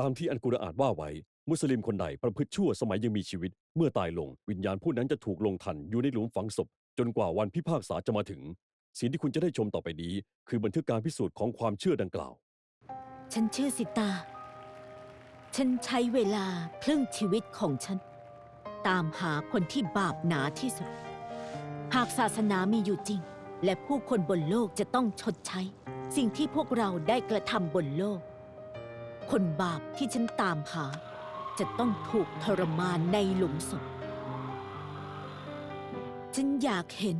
ตามที่อันกุรอานว่าไว้ มุสลิมคนใดประพฤติชั่วสมัยยังมีชีวิต เมื่อตายลง วิญญาณผู้นั้นจะถูกลงทันอยู่ในหลุมฝังศพ จนกว่าวันพิพากษาจะมาถึง สิ่งที่คุณจะได้ชมต่อไปนี้ คือบันทึกการพิสูจน์ของความเชื่อดังกล่าว ฉันชื่อสิตา ฉันใช้เวลาครึ่งชีวิตของฉัน ตามหาคนที่บาปหนาที่สุด หากศาสนามีอยู่จริง และผู้คนบนโลกจะต้องชดใช้ สิ่งที่พวกเราได้กระทำบนโลก คนบาปที่ฉันตามหา จะต้องถูกทรมานในหลุมศพ ฉันอยากเห็น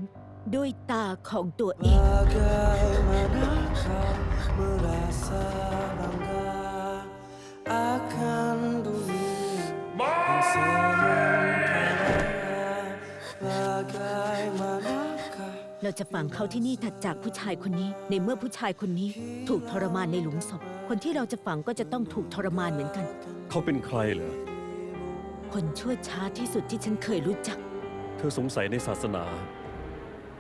ด้วยตาของตัวเอง Bagaimana kau merasa bangga akan dunia yang sementara? เราจะฝังเขาที่นี่ถัดจากผู้ชายคนนี้ ในเมื่อผู้ชายคนนี้ถูกทรมานในหลุมศพ คนที่เราจะฝังก็จะต้องถูกทรมานเหมือนกัน เขาเป็นใครเหรอ คนชั่วช้าที่สุดที่ฉันเคยรู้จัก เธอสงสัยในศาสนา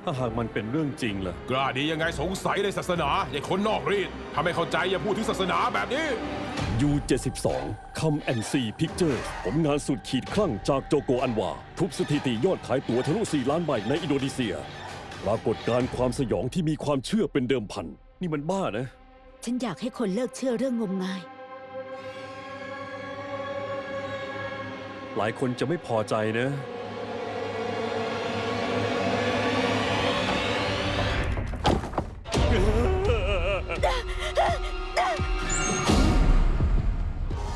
ถ้าหากมันเป็นเรื่องจริงล่ะ กล้าดียังไงสงสัยในศาสนาอย่าคนนอกรีดถ้าไม่เข้าใจอย่าพูดถึงศาสนาแบบนี้ U72 คำแอนซีพิกเจอร์ผลงานสุดขีดคลั่งจากโจโกอันวา ทุบสถิติยอดขายตั๋วทะลุ4ล้านใบในอินโดนีเซีย ปรากฏการณ์ความสยองที่มีความเชื่อเป็นเดิมพัน นี่มันบ้านะ ฉันอยากให้คนเลิกเชื่อเรื่องงมงาย หลายคนจะไม่พอใจนะ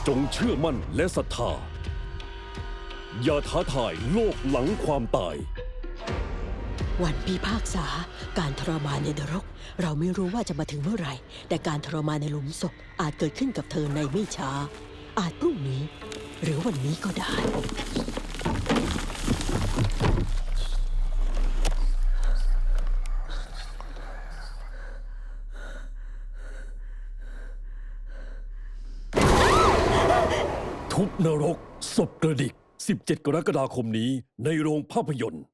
จงเชื่อมั่นและศรัทธา อย่าท้าทายโลกหลังความตาย วันพิพากษา การทรมานในนรก เราไม่รู้ว่าจะมาถึงเมื่อไหร่ แต่การทรมานในหลุมศพอาจเกิดขึ้นกับเธอในไม่ช้า อาจพรุ่งนี้ หรือวันนี้ก็ได้ ทุบนรกศพกระดิก 17 กรกฎาคมนี้ในโรงภาพยนตร์